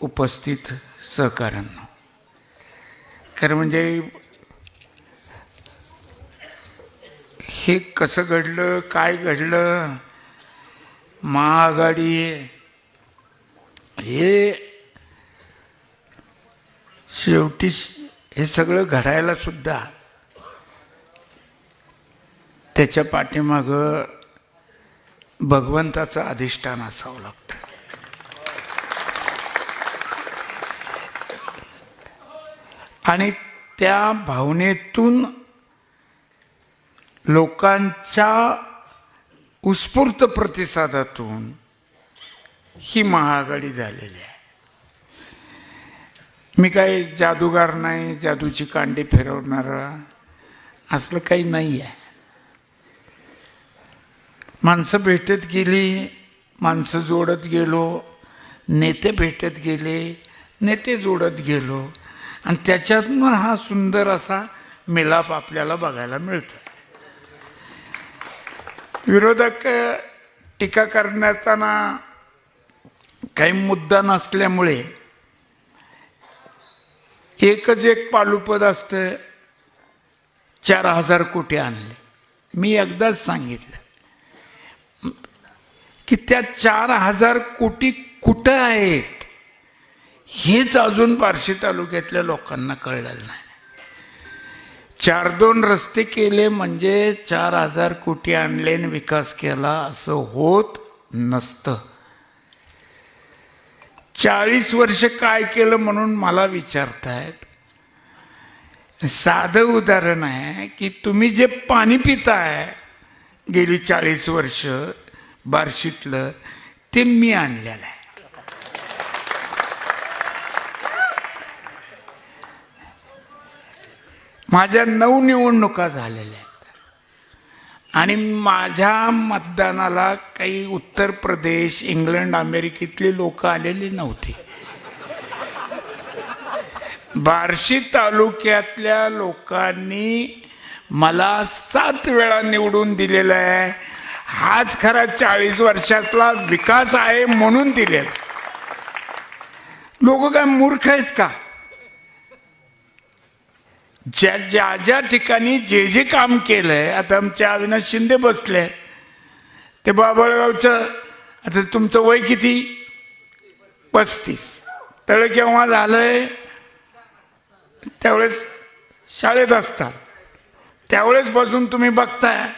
उपस्थित सहकाऱ्यांना. खरं म्हणजे हे कसं घडलं काय घडलं महाआघाडी हे शेवटी हे सगळं घडायला सुद्धा त्याच्या पाठीमागं भगवंताचं अधिष्ठान असावं लागतं. आणि त्या भावनेतून लोकांच्या उत्स्फूर्त प्रतिसादातून ही महाआघाडी झालेली आहे. मी काही जादूगार नाही जादूची कांडी फिरवणारा असलं काही नाही आहे माणसं भेटत गेली माणसं जोडत गेलो नेते भेटत गेले नेते जोडत गेलो आणि त्याच्यातनं हा सुंदर असा मिलाप आपल्याला बघायला मिळतो विरोधक टीका करण्याचा काही मुद्दा नसल्यामुळे एकच एक पालुपद असतं चार हजार कोटी आणले. मी एकदाच सांगितलं की त्या चार हजार कोटी कुठं आहेत? हेच अजून बार्शी तालुक्यातल्या लोकांना कळलेलं नाही. चार दोन रस्ते केले म्हणजे चार हजार कोटी आणले आणि विकास केला असं होत नसतं. चाळीस वर्ष काय केलं म्हणून मला विचारतायत. साधं उदाहरण आहे की तुम्ही जे पाणी पिताय गेली चाळीस वर्ष बार्शीतलं ते मी आणलेलं आहे. माझ्या नऊ निवडणुका झालेल्या आहेत. आणि माझ्या मतदानाला काही उत्तर प्रदेश इंग्लंड अमेरिकेतली लोक आलेली नव्हती. बार्शी तालुक्यातल्या लोकांनी मला सात वेळा निवडून दिलेला आहे. हाच खरा चाळीस वर्षातला विकास आहे म्हणून दिलेला लोक काय मूर्ख आहेत का? ज्या ज्या ज्या ठिकाणी जे जे काम केलंय आता आमच्या अविनाश शिंदे बसले. ते बाबळगावचं आता तुमचं वय किती? पस्तीस. तळ केव्हा झालंय? त्यावेळेस शाळेत असतात त्यावेळेस बसून तुम्ही बघताय.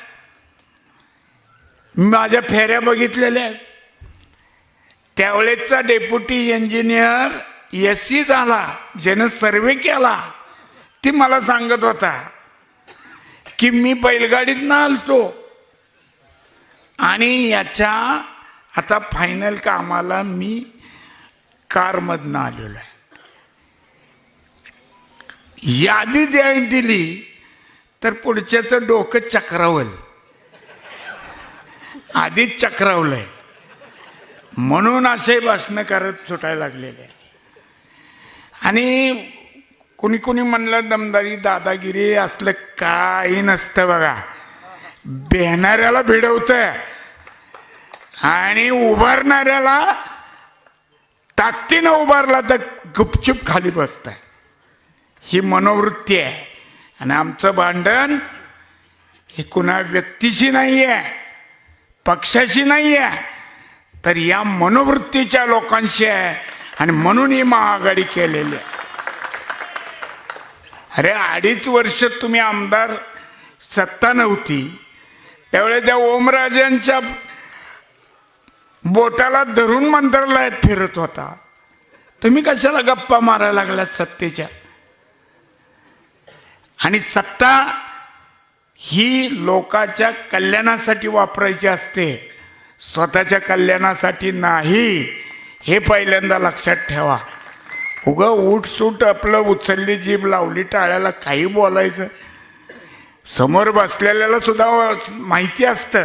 माझ्या फेऱ्या बघितलेल्या आहेत. त्यावेळेसचा डेप्युटी इंजिनियर एस सी झाला ज्यानं सर्वे केला. ती मला सांगत होता की मी बैलगाडीत ना आलतो आणि याच्या आता फायनल कामाला मी कारमधनं आलेलो आहे. यादी द्या दिली तर पुढच्याच डोकं चक्रावल. आधीच चक्रावलंय. म्हणून असे भाषण करत सुटायला लागलेले. आणि कुणी कुणी म्हणलं दमदारी दादागिरी असलं काही नसतं बघा. बेहणाऱ्याला भिडवत आणि उभारणाऱ्याला ताकदीनं उभारला तर गुपचूप खाली बसत ही मनोवृत्ती आहे. आणि आमचं भांडण हे कुणा व्यक्तीशी नाही आहे पक्षाशी नाही आहे तर या मनोवृत्तीच्या लोकांशी आहे. आणि म्हणून ही महाआघाडी केलेली आहे. अरे अडीच वर्ष तुम्ही आमदार सत्ता नव्हती. त्यावेळेस त्या ओमराजांच्या बोटाला धरून मंत्रालयात फिरत होता. तुम्ही कशाला गप्पा मारायला लागलात सत्तेच्या? आणि सत्ता ही लोकाच्या कल्याणासाठी वापरायची असते. स्वतःच्या कल्याणासाठी नाही. हे पहिल्यांदा लक्षात ठेवा. उग उठसूट आपलं उचलली जीभ लावली टाळ्याला काही बोलायचं. समोर बसलेल्याला सुद्धा माहिती असतं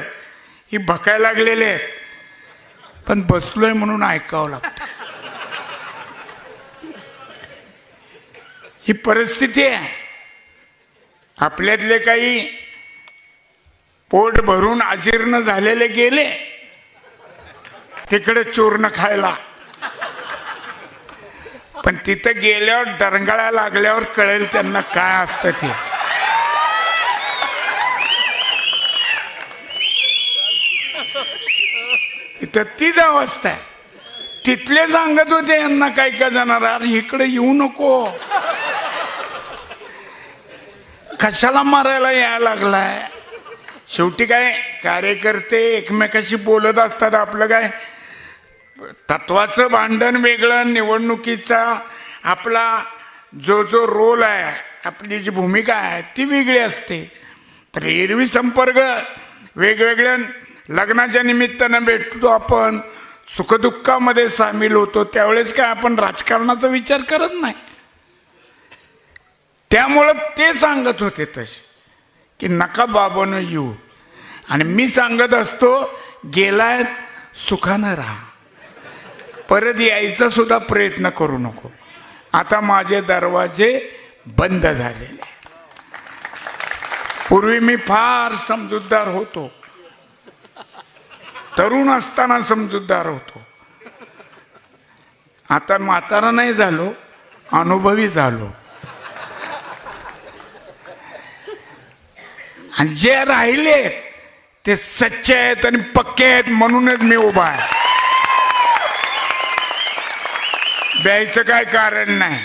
ही भकायला लागलेले आहेत. पण बसलोय म्हणून ऐकावं लागतं. ही परिस्थिती आहे. आपल्यातले काही पोट भरून अजीर्ण झालेले गेले तिकडे चूर्ण खायला. पण तिथं गेल्यावर डरंगळा लागल्यावर कळेल त्यांना काय असतं ते. तर तीच अवस्था आहे. तिथले सांगत होते यांना काय काय जाणार अरे इकडे येऊ नको. कशाला मारायला यायला लागलाय? शेवटी काय कार्यकर्ते एकमेकाशी बोलत असतात आपलं काय? तत्वाचं भांडण वेगळं निवडणुकीचा आपला जो जो रोल आहे आपली जी भूमिका आहे ती वेगळी असते. तर एरवी संपर्क वेगवेगळ्या लग्नाच्या निमित्तानं भेटतो आपण सुखदुःखामध्ये सामील होतो त्यावेळेस काय आपण राजकारणाचा विचार करत नाही. त्यामुळं ते सांगत होते तसे की नका बाबानं येऊ. आणि मी सांगत असतो गेलाय सुखानं राहा. परत यायचा सुद्धा प्रयत्न करू नको. आता माझे दरवाजे बंद झालेले पूर्वी मी फार समजूतदार होतो. तरुण असताना समजूतदार होतो. आता म्हातारा नाही झालो अनुभवी झालो. आणि जे राहिले ते सच्चे आहेत आणि पक्के आहेत म्हणूनच मी उभा आहे. द्यायचं काय कारण नाही.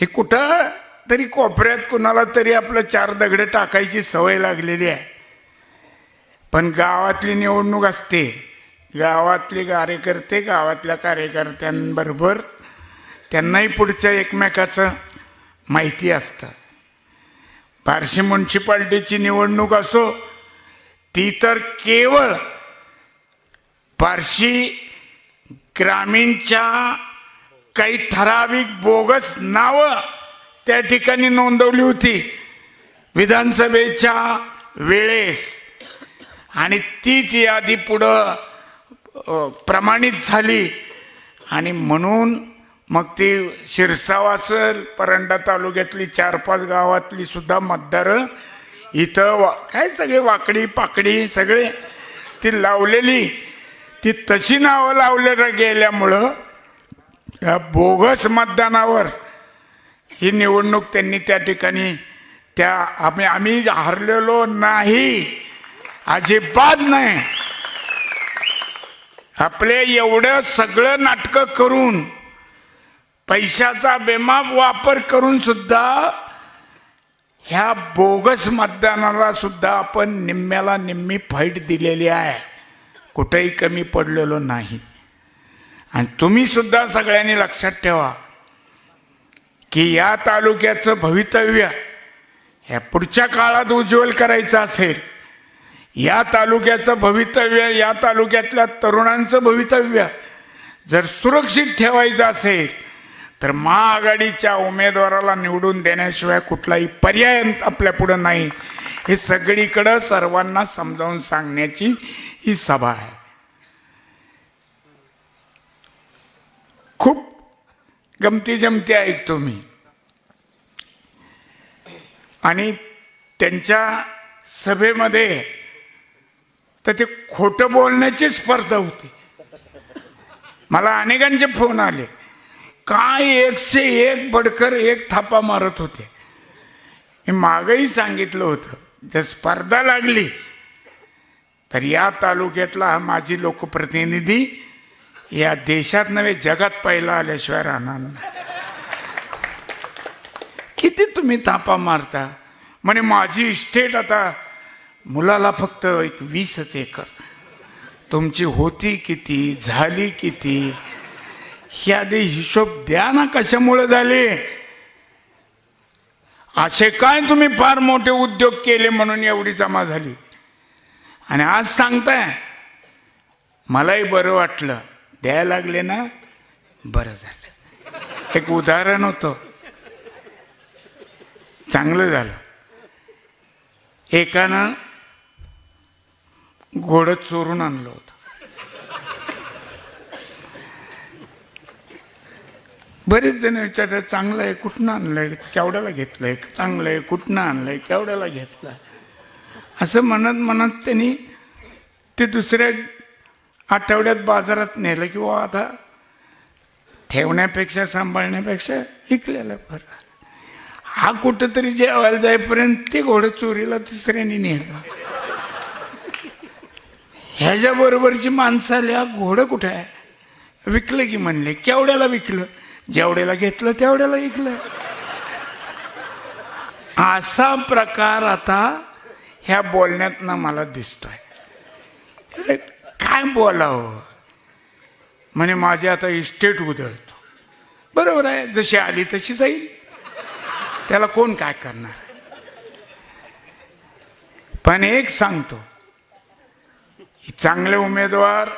हे कुठं तरी कोपऱ्यात कुणाला तरी आपलं चार दगडे टाकायची सवय लागलेली आहे. पण गावातली निवडणूक असते. गावातले कार्यकर्ते गावातल्या कार्यकर्त्यांबरोबर त्यांनाही पुढच्या एकमेकाचं माहिती असतं. बार्शी म्युन्सिपाल्टीची निवडणूक असो ती तर केवळ बार्शी ग्रामीणच्या काही ठराविक बोगस नावं त्या ठिकाणी नोंदवली होती. विधानसभेच्या वेळेस. आणि तीच यादी पुढं प्रमाणित झाली. आणि म्हणून मग ती शिरसाव असेल परंडा तालुक्यातली चार पाच गावातली सुद्धा मतदार इथं वा काय सगळे वाकडी पाकडी सगळे ती लावलेली. ती तशी नावं लावल्या गेल्यामुळं त्या बोगस मतदानावर ही निवडणूक त्यांनी त्या ठिकाणी त्या आम्ही आम्ही हरलेलो नाही. अजिबात नाही. आपले एवढं सगळं नाटकं करून पैशाचा बेमाप वापर करून सुद्धा ह्या बोगस मतदानाला सुद्धा आपण निम्म्याला निम्मी फाईट दिलेली आहे. कुठेही कमी पडलेलो नाही. आणि तुम्हीसुद्धा सगळ्यांनी लक्षात ठेवा की या तालुक्याचं भवितव्य ह्या पुढच्या काळात उज्ज्वल करायचं असेल या तालुक्याचं भवितव्य या तालुक्यातल्या तरुणांचं भवितव्य जर सुरक्षित ठेवायचं असेल तर महाआघाडीच्या उमेदवाराला निवडून देण्याशिवाय कुठलाही पर्याय आपल्या पुढं नाही. हे सगळीकडं सर्वांना समजावून सांगण्याची ही सभा आहे. खूप गमती जमती ऐकतो मी आणि त्यांच्या सभेमध्ये तर ते खोटं बोलण्याची स्पर्धा होती. मला अनेकांचे फोन आले. काय एकशे एक बडकर एक थापा मारत होते. मी मागही सांगितलं होतं. जर स्पर्धा लागली तर या तालुक्यातला हा माझी लोकप्रतिनिधी या देशात नव्हे जगात पहिला आल्याशिवाय राहणार नाही. किती तुम्ही थापा मारता? म्हणे माझी इस्टेट आता मुलाला फक्त एक वीसच एकर. तुमची होती किती झाली किती? ह्या आधी हिशोब द्या ना कशामुळे झाले? असे काय तुम्ही फार मोठे उद्योग केले म्हणून एवढी जमा झाली? आणि आज सांगताय मलाही बरं वाटलं. द्यायला लागले ना? बरं झालं. एक उदाहरण होतं. चांगलं झालं. एकानं घोडं चोरून आणलं होतं. बरेच जण विचारतात चांगलं आहे कुठनं आणलंय? केवढ्याला घेतलंय? चांगलं आहे कुठनं आणलंय? केवढ्याला घेतलंय? असं म्हणत म्हणत त्यांनी ते दुसऱ्या आठवड्यात बाजारात नेलं की बुवा आता ठेवण्यापेक्षा सांभाळण्यापेक्षा विकलेलं बरं. हा कुठंतरी जेवायला जाईपर्यंत ते घोडं चोरीला तिसऱ्याने नेलं. ह्याच्या बरोबरची माणसं आली घोडं कुठं आहे? विकलं की म्हणले केवढ्याला विकलं? जेवढ्याला घेतलं तेवढ्याला विकलं. असा प्रकार आता ह्या बोलण्यातनं मला दिसतोय. अरे काय बोलावं? म्हणे माझी आता इस्टेट उधळतो. बरोबर आहे जशी आली तशी जाईल. त्याला कोण काय करणार? पण एक सांगतो चांगले उमेदवार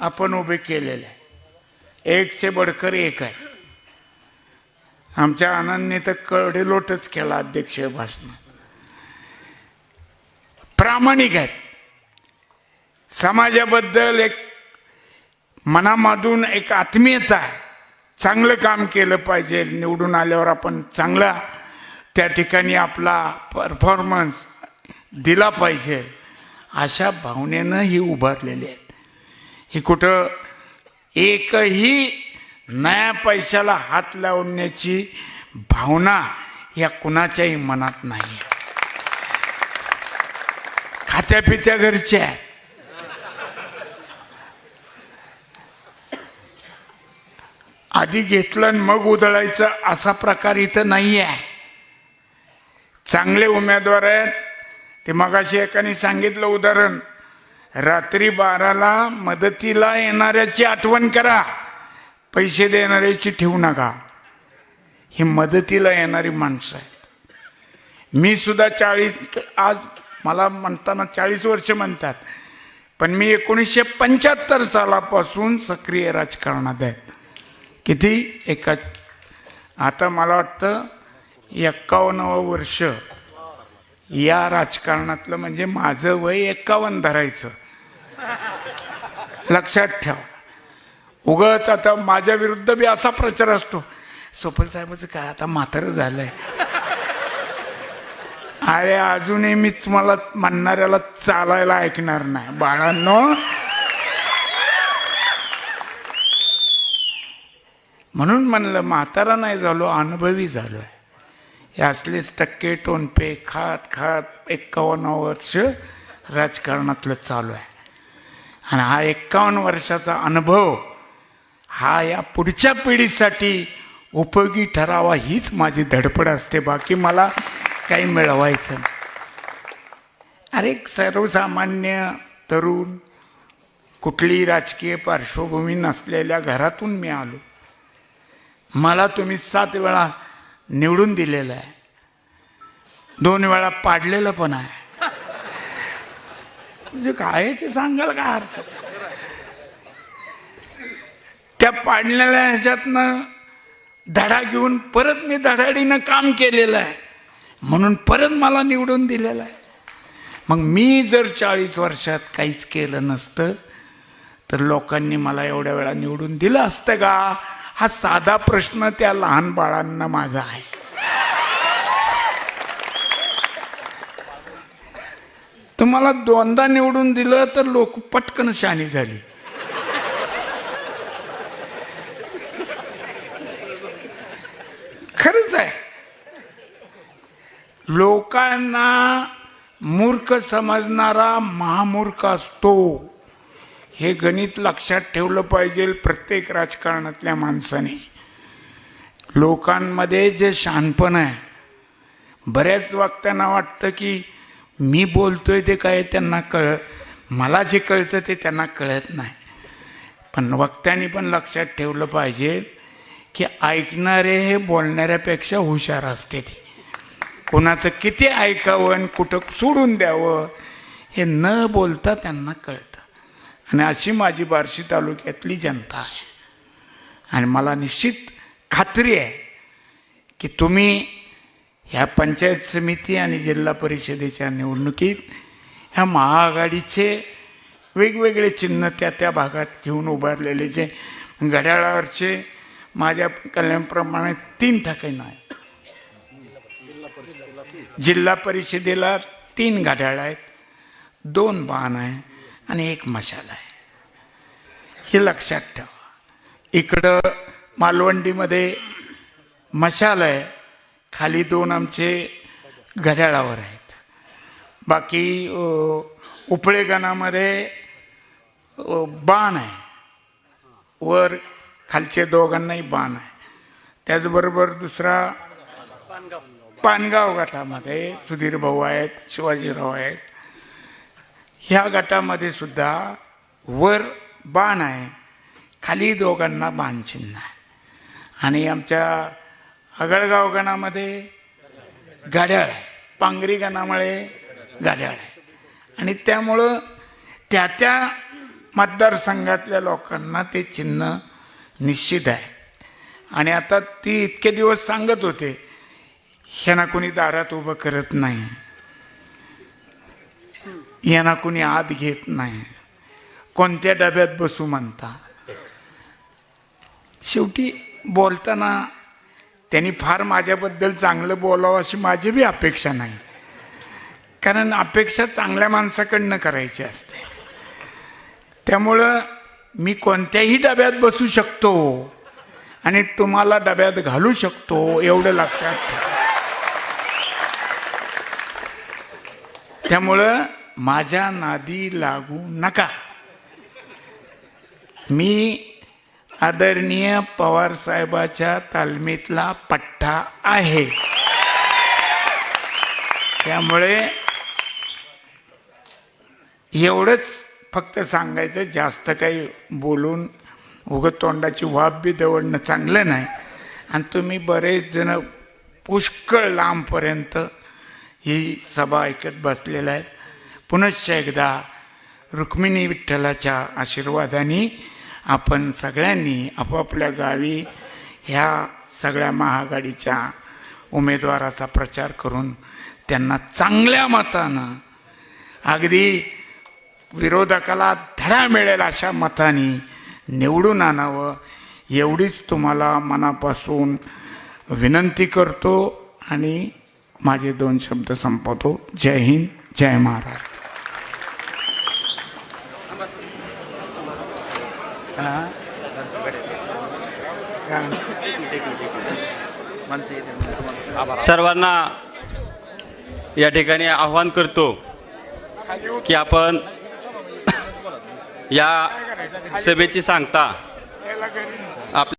आपण उभे केलेले आहे एक से बडकर एक आहे. आमच्या आनंदने तर कडेलोटच केला अध्यक्ष भाषण प्रामाणिक आहेत. समाजाबद्दल एक मनामधून एक आत्मीयता आहे. चांगलं काम केलं पाहिजे निवडून आल्यावर आपण चांगला त्या ठिकाणी आपला परफॉर्मन्स दिला पाहिजे अशा भावनेनं ही उभारलेली आहेत. ही कुठं एकही नया पैशाला हात लावण्याची भावना या कुणाच्याही मनात नाही खात्या पित्या घरच्या. आधी घेतलं आणि मग उधळायचं असा प्रकार इथं नाही आहे चांगले उमेदवार आहेत. ते मगाशी एकाने सांगितलं उदाहरण. रात्री बाराला मदतीला येणाऱ्याची आठवण करा. पैसे देणाऱ्याची ठेवू नका. ही मदतीला येणारी माणसं आहेत. मी सुद्धा चाळीस आज मला म्हणताना चाळीस वर्ष म्हणतात. पण मी एकोणीसशे पंच्याहत्तर सालापासून सक्रिय राजकारणात आहे. किती? एका आता मला वाटतं एक्कावन्नवं वर्ष या राजकारणातलं म्हणजे माझं वय एक्कावन्न धरायचं. लक्षात ठेवा. उगच आता माझ्या विरुद्ध बी असा प्रचार असतो. सोपल साहेबाचं काय आता म्हातारं झालंय. अरे अजूनही मी तुम्हाला म्हणणाऱ्याला चालायला ऐकणार नाही. बाळांनो. म्हणून म्हणलं म्हातारा नाही झालो अनुभवी झालोय. हे असलेच टक्के टोनपे खात खात एक्कावन्न वर्ष राजकारणातलं चालू आहे. आणि हा एक्कावन्न वर्षाचा अनुभव हा या पुढच्या पिढीसाठी उपयोगी ठरावा हीच माझी धडपड असते. बाकी मला काही मिळवायचं अरे सर्वसामान्य तरुण कुठलीही राजकीय पार्श्वभूमी नसलेल्या घरातून मी आलो. मला तुम्ही सात वेळा निवडून दिलेलं आहे. दोन वेळा पाडलेलं पण आहे. म्हणजे काय ते सांगाल का अर्थ त्या पाडलेल्या ह्याच्यातनं धडा घेऊन परत मी धडाडीनं काम केलेलं आहे. म्हणून परत मला निवडून दिलेलं आहे. मग मी जर चाळीस वर्षात काहीच केलं नसतं तर लोकांनी मला एवढ्या वेळा निवडून दिलं असतं का? हा साधा प्रश्न त्या लहान बाळांना माझा आहे. तुम्हाला दोनदा निवडून दिलं तर लोक पटकन शानी झाली खरंच आहे लोकांना मूर्ख समजणारा महामूर्ख असतो. हे गणित लक्षात ठेवलं पाहिजे प्रत्येक राजकारणातल्या माणसाने. लोकांमध्ये जे शहाणपण आहे बऱ्याच वक्त्यांना वाटतं की मी बोलतोय ते काय त्यांना कळ मला जे कळतं ते त्यांना कळत नाही. पण वक्त्यांनी पण लक्षात ठेवलं पाहिजे की ऐकणारे हे बोलणाऱ्यापेक्षा हुशार असते ती. कोणाचं किती ऐकावं आणि कुठं सोडून द्यावं हे न बोलता त्यांना कळतं. आणि अशी माझी बार्शी तालुक्यातली जनता आहे. आणि मला निश्चित खात्री आहे की तुम्ही ह्या पंचायत समिती आणि जिल्हा परिषदेच्या निवडणुकीत ह्या महाआघाडीचे वेगवेगळे चिन्ह त्या त्या भागात घेऊन उभारलेले जे घड्याळावरचे माझ्या कल्याणप्रमाणे तीन ठिकाणं आहेत जिल्हा परिषदेला तीन घड्याळ आहेत दोन बाण आहे आणि एक मशाल आहे. हे लक्षात ठेवा. इकडं मालवंडीमध्ये मशाल आहे खाली दोन आमचे घड्याळावर आहेत. बाकी उपळेगणामध्ये बाण आहे. वर खालचे दोघांनाही बाण आहे. त्याचबरोबर दुसरा पानगाव गटामध्ये सुधीर भाऊ आहेत शिवाजीराव आहेत. ह्या गटामध्ये सुद्धा वर बाण आहे. खाली दोघांना बाणचिन्ह आहे. आणि आमच्या आगळगाव गणामध्ये गाड्याळ आहे. पांगरी गणामुळे गाड्याळ आहे. आणि त्यामुळं त्या त्या मतदारसंघातल्या लोकांना ते चिन्ह निश्चित आहे. आणि आता ती इतके दिवस सांगत होते ह्यांना कोणी दारात उभं करत नाही. यांना कोणी आत घेत नाही. कोणत्या डब्यात बसू म्हणता. शेवटी बोलताना त्यांनी फार माझ्याबद्दल चांगलं बोलावं अशी माझी बी अपेक्षा नाही. कारण अपेक्षा चांगल्या माणसाकडनं करायची असते. त्यामुळं मी कोणत्याही डब्यात बसू शकतो आणि तुम्हाला डब्यात घालू शकतो एवढं लक्षात ठेवा. त्यामुळं माझ्या नादी लागू नका. मी आदरणीय पवार साहेबाच्या तालमीतला पठ्ठा आहे. त्यामुळे एवढंच फक्त सांगायचं जास्त काही बोलून उगत तोंडाची वाफ बी दवडणं चांगलं नाही. आणि तुम्ही बरेच जण पुष्कळ लांबपर्यंत ही सभा ऐकत बसलेल्या आहेत. पुनश्च एकदा रुक्मिणी विठ्ठलाच्या आशीर्वादाने आपण सगळ्यांनी आपापल्या गावी ह्या सगळ्या महाआघाडीच्या उमेदवाराचा प्रचार करून त्यांना चांगल्या मतानं अगदी विरोधकाला धडा मिळेल अशा मताने निवडून आणावं एवढीच तुम्हाला मनापासून विनंती करतो आणि माझे दोन शब्द संपवतो. जय हिंद जय महाराष्ट्र. सर्वांना या ठिकाणी आव्हान करतो की आपण या सभेची सांगता. आपल्या